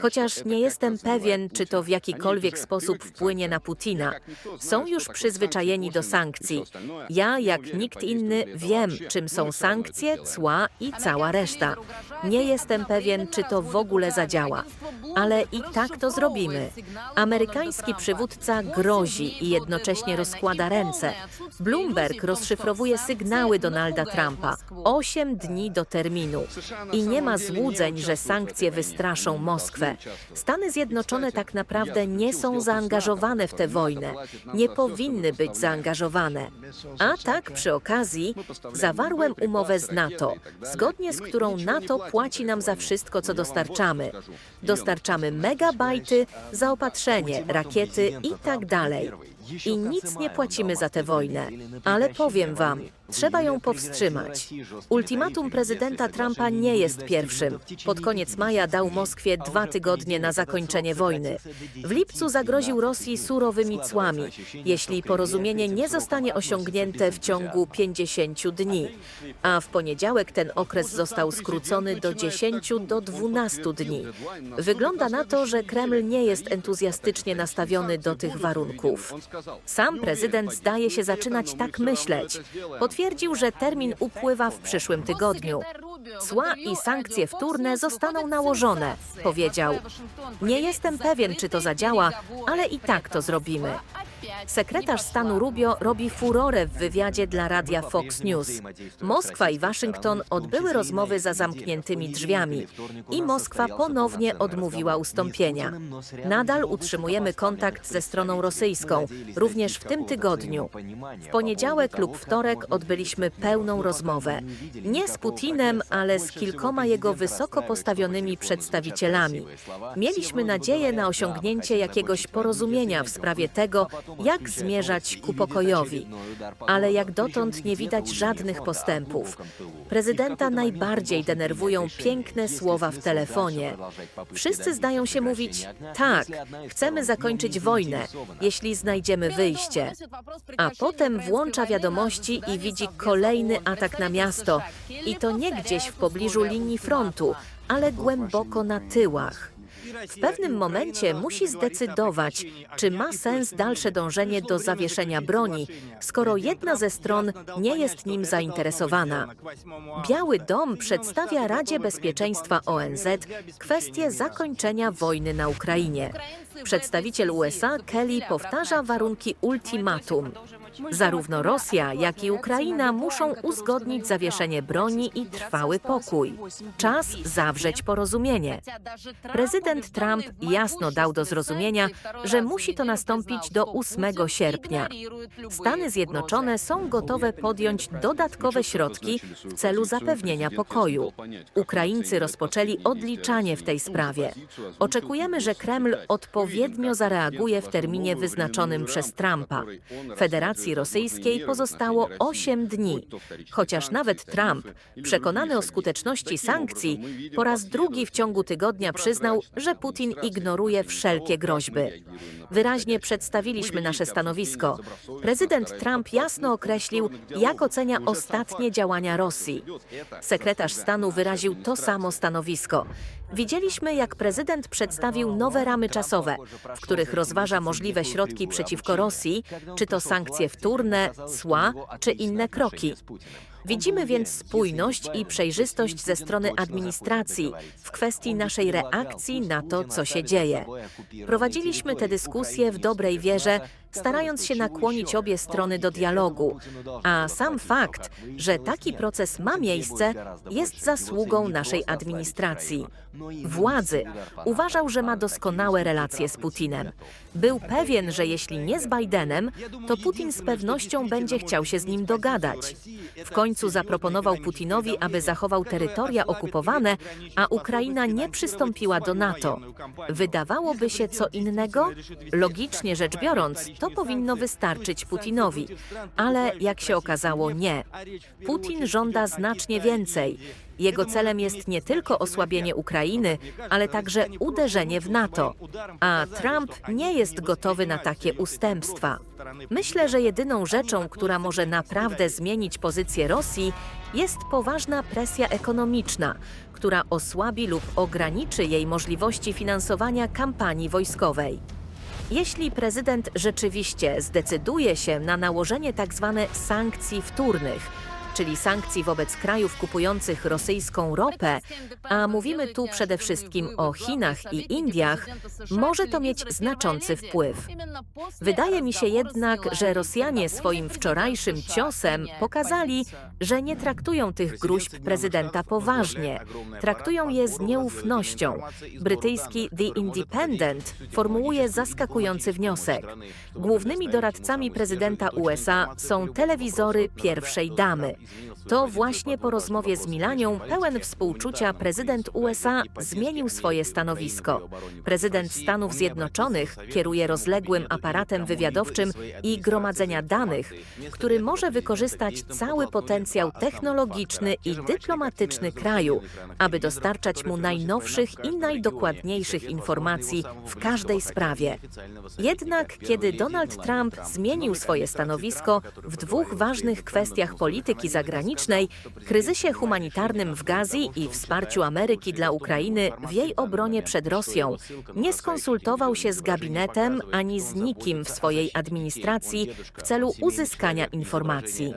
Chociaż nie jestem pewien, czy to w jakikolwiek sposób wpłynie na Putina. Są już przyzwyczajeni do sankcji. Ja, jak nikt inny, wiem, czym są sankcje, cła i cała reszta. Nie jestem pewien, czy to w ogóle zadziała. Ale i tak to zrobimy. Amerykański przywódca grozi i jednocześnie rozkłada ręce. Bloomberg rozszyfrowuje sygnały Donalda Trumpa. Osiem dni do terminu. I nie ma złudzeń, że sankcje wystraszą Moskwę. Stany Zjednoczone tak naprawdę nie są zaangażowane w tę wojnę. Nie powinny być zaangażowane. A tak, przy okazji, zawarłem umowę z NATO, zgodnie z którą NATO płaci nam za wszystko, co dostarczamy. Dostarczamy megabajty, zaopatrzenie, rakiety i tak dalej. I nic nie płacimy za tę wojnę. Ale powiem wam, trzeba ją powstrzymać. Ultimatum prezydenta Trumpa nie jest pierwszym. Pod koniec maja dał Moskwie dwa tygodnie na zakończenie wojny. W lipcu zagroził Rosji surowymi cłami, jeśli porozumienie nie zostanie osiągnięte w ciągu 50 dni. A w poniedziałek ten okres został skrócony do 10 do 12 dni. Wygląda na to, że Kreml nie jest entuzjastycznie nastawiony do tych warunków. Sam prezydent zdaje się zaczynać tak myśleć. Potwierdził, że termin upływa w przyszłym tygodniu. Cła i sankcje wtórne zostaną nałożone, powiedział. Nie jestem pewien, czy to zadziała, ale i tak to zrobimy. Sekretarz stanu Rubio robi furorę w wywiadzie dla radia Fox News. Moskwa i Waszyngton odbyły rozmowy za zamkniętymi drzwiami i Moskwa ponownie odmówiła ustąpienia. Nadal utrzymujemy kontakt ze stroną rosyjską, również w tym tygodniu. W poniedziałek lub wtorek odbyliśmy pełną rozmowę. Nie z Putinem, ale z kilkoma jego wysoko postawionymi przedstawicielami. Mieliśmy nadzieję na osiągnięcie jakiegoś porozumienia w sprawie tego, jak zmierzać ku pokojowi. Ale jak dotąd nie widać żadnych postępów. Prezydenta najbardziej denerwują piękne słowa w telefonie. Wszyscy zdają się mówić: tak, chcemy zakończyć wojnę, jeśli znajdziemy wyjście. A potem włącza wiadomości i widzi kolejny atak na miasto. I to nie gdzieś w pobliżu linii frontu, ale głęboko na tyłach. W pewnym momencie musi zdecydować, czy ma sens dalsze dążenie do zawieszenia broni, skoro jedna ze stron nie jest nim zainteresowana. Biały Dom przedstawia Radzie Bezpieczeństwa ONZ kwestię zakończenia wojny na Ukrainie. Przedstawiciel USA Kelly powtarza warunki ultimatum. Zarówno Rosja, jak i Ukraina muszą uzgodnić zawieszenie broni i trwały pokój. Czas zawrzeć porozumienie. Prezydent Trump jasno dał do zrozumienia, że musi to nastąpić do 8 sierpnia. Stany Zjednoczone są gotowe podjąć dodatkowe środki w celu zapewnienia pokoju. Ukraińcy rozpoczęli odliczanie w tej sprawie. Oczekujemy, że Kreml odpowiednio zareaguje w terminie wyznaczonym przez Trumpa. Federacji Rosyjskiej pozostało 8 dni, chociaż nawet Trump, przekonany o skuteczności sankcji, po raz drugi w ciągu tygodnia przyznał, że Putin ignoruje wszelkie groźby. Wyraźnie przedstawiliśmy nasze stanowisko. Prezydent Trump jasno określił, jak ocenia ostatnie działania Rosji. Sekretarz stanu wyraził to samo stanowisko. Widzieliśmy, jak prezydent przedstawił nowe ramy czasowe, w których rozważa możliwe środki przeciwko Rosji, czy to sankcje wtórne, cła, czy inne kroki. Widzimy więc spójność i przejrzystość ze strony administracji w kwestii naszej reakcji na to, co się dzieje. Prowadziliśmy te dyskusje w dobrej wierze, starając się nakłonić obie strony do dialogu. A sam fakt, że taki proces ma miejsce, jest zasługą naszej administracji. Władzy uważał, że ma doskonałe relacje z Putinem. Był pewien, że jeśli nie z Bidenem, to Putin z pewnością będzie chciał się z nim dogadać. W końcu zaproponował Putinowi, aby zachował terytoria okupowane, a Ukraina nie przystąpiła do NATO. Wydawałoby się co innego? Logicznie rzecz biorąc, to to powinno wystarczyć Putinowi, ale jak się okazało, nie. Putin żąda znacznie więcej. Jego celem jest nie tylko osłabienie Ukrainy, ale także uderzenie w NATO. A Trump nie jest gotowy na takie ustępstwa. Myślę, że jedyną rzeczą, która może naprawdę zmienić pozycję Rosji, jest poważna presja ekonomiczna, która osłabi lub ograniczy jej możliwości finansowania kampanii wojskowej. Jeśli prezydent rzeczywiście zdecyduje się na nałożenie tzw. sankcji wtórnych, czyli sankcji wobec krajów kupujących rosyjską ropę, a mówimy tu przede wszystkim o Chinach i Indiach, może to mieć znaczący wpływ. Wydaje mi się jednak, że Rosjanie swoim wczorajszym ciosem pokazali, że nie traktują tych gruźb prezydenta poważnie. Traktują je z nieufnością. Brytyjski The Independent formułuje zaskakujący wniosek. Głównymi doradcami prezydenta USA są telewizory pierwszej damy. To właśnie po rozmowie z Milanią, pełen współczucia, prezydent USA zmienił swoje stanowisko. Prezydent Stanów Zjednoczonych kieruje rozległym aparatem wywiadowczym i gromadzenia danych, który może wykorzystać cały potencjał technologiczny i dyplomatyczny kraju, aby dostarczać mu najnowszych i najdokładniejszych informacji w każdej sprawie. Jednak kiedy Donald Trump zmienił swoje stanowisko w dwóch ważnych kwestiach polityki zagranicznej, kryzysie humanitarnym w Gazji i wsparciu Ameryki dla Ukrainy w jej obronie przed Rosją, nie skonsultował się z gabinetem ani z nikim w swojej administracji w celu uzyskania informacji.